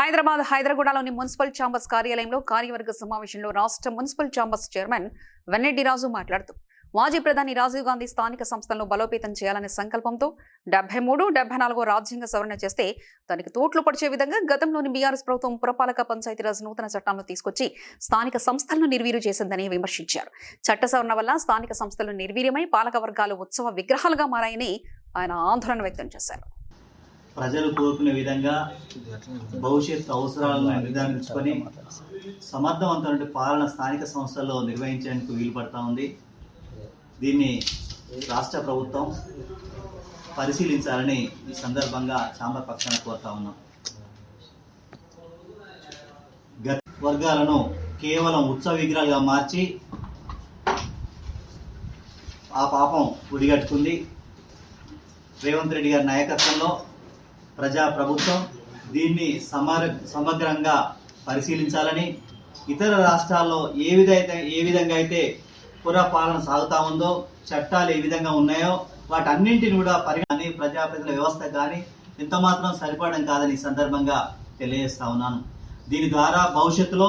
Hyderabad హైదరాగూడలోని municipal chambers కార్యాలయంలో కార్యవర్గ సమావేశంలో రాష్ట్ర municipal chambers chairman Vennareddy Raju మాట్లాడుతూ మాజీ ప్రధాని రాజీవ్ గాంధీ స్థానిక సంస్థలను బలోపేతం చేయాలనే సంకల్పంతో డెబ్బై మూడు డెబ్బై నాలుగో రాజ్యాంగ సవరణ చేస్తే దానికి తోట్లు పడిచే విధంగా గతంలోని బీఆర్ఎస్ ప్రభుత్వం పురపాలక పంచాయతీరాజ్ నూతన చట్టాలను తీసుకొచ్చి స్థానిక సంస్థలను నిర్వీర్యం చేసిందని విమర్శించారు. చట్ట సవరణ వల్ల స్థానిక సంస్థలు నిర్వీర్యమై పాలక వర్గాలు ఉత్సవ విగ్రహాలుగా మారాయని ఆయన ఆందోళన వ్యక్తం చేశారు. ప్రజలు కోరుకునే విధంగా భవిష్యత్ అవసరాలను నిర్ధారించుకొని సమర్థవంతమైన పాలన స్థానిక సంస్థల్లో నిర్వహించడానికి వీలు పడతా ఉంది. దీన్ని రాష్ట్ర ప్రభుత్వం పరిశీలించాలని ఈ సందర్భంగా చాంబర్ పక్షాన కోరుతా ఉన్నాం. గత వర్గాలను కేవలం ఉత్సవ విగ్రహాలుగా మార్చి ఆ పాపం ఉడిగట్టుకుంది. రేవంత్ రెడ్డి గారి నాయకత్వంలో ప్రజా ప్రభుత్వం దీన్ని సమర సమగ్రంగా పరిశీలించాలని ఇతర రాష్ట్రాల్లో ఏ విధైతే ఏ విధంగా అయితే పురపాలన సాగుతా ఉందో చట్టాలు ఏ విధంగా ఉన్నాయో వాటన్నింటిని కూడా పరిగణని ప్రజాప్రతినిధుల వ్యవస్థ కానీ ఇంత మాత్రం సరిపడడం కాదని ఈ సందర్భంగా తెలియజేస్తా ఉన్నాను. దీని ద్వారా భవిష్యత్తులో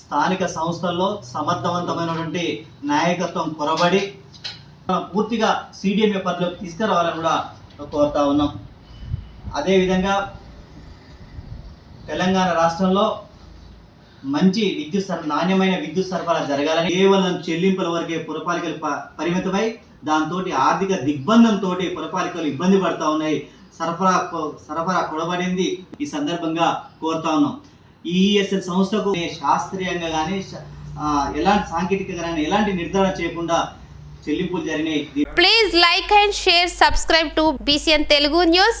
స్థానిక సంస్థల్లో సమర్థవంతమైనటువంటి నాయకత్వం కొరబడి పూర్తిగా సిడిఎంఏ పరిధిలోకి తీసుకురావాలని కూడా కోరుతా ఉన్నాం. అదేవిధంగా తెలంగాణ రాష్ట్రంలో మంచి విద్యుత్ సర నాణ్యమైన విద్యుత్ సరఫరా జరగాలని కేవలం చెల్లింపుల వరకే పురపాలికలు ప- పరిమితమై దాంతో ఆర్థిక దిగ్బంధంతో పురపాలికలు ఇబ్బంది పడుతూ ఉన్నాయి. సరఫరా సరఫరా కొడబడింది ఈ సందర్భంగా కోరుతా ఉన్నాం. ఈఎస్ఎల్ సంస్థకు శాస్త్రీయంగా కానీ ఎలాంటి సాంకేతిక కానీ ఎలాంటి నిర్ధారణ చేయకుండా చెల్లింపులు జరిగినాయి. Please like and share subscribe to BCN Telugu news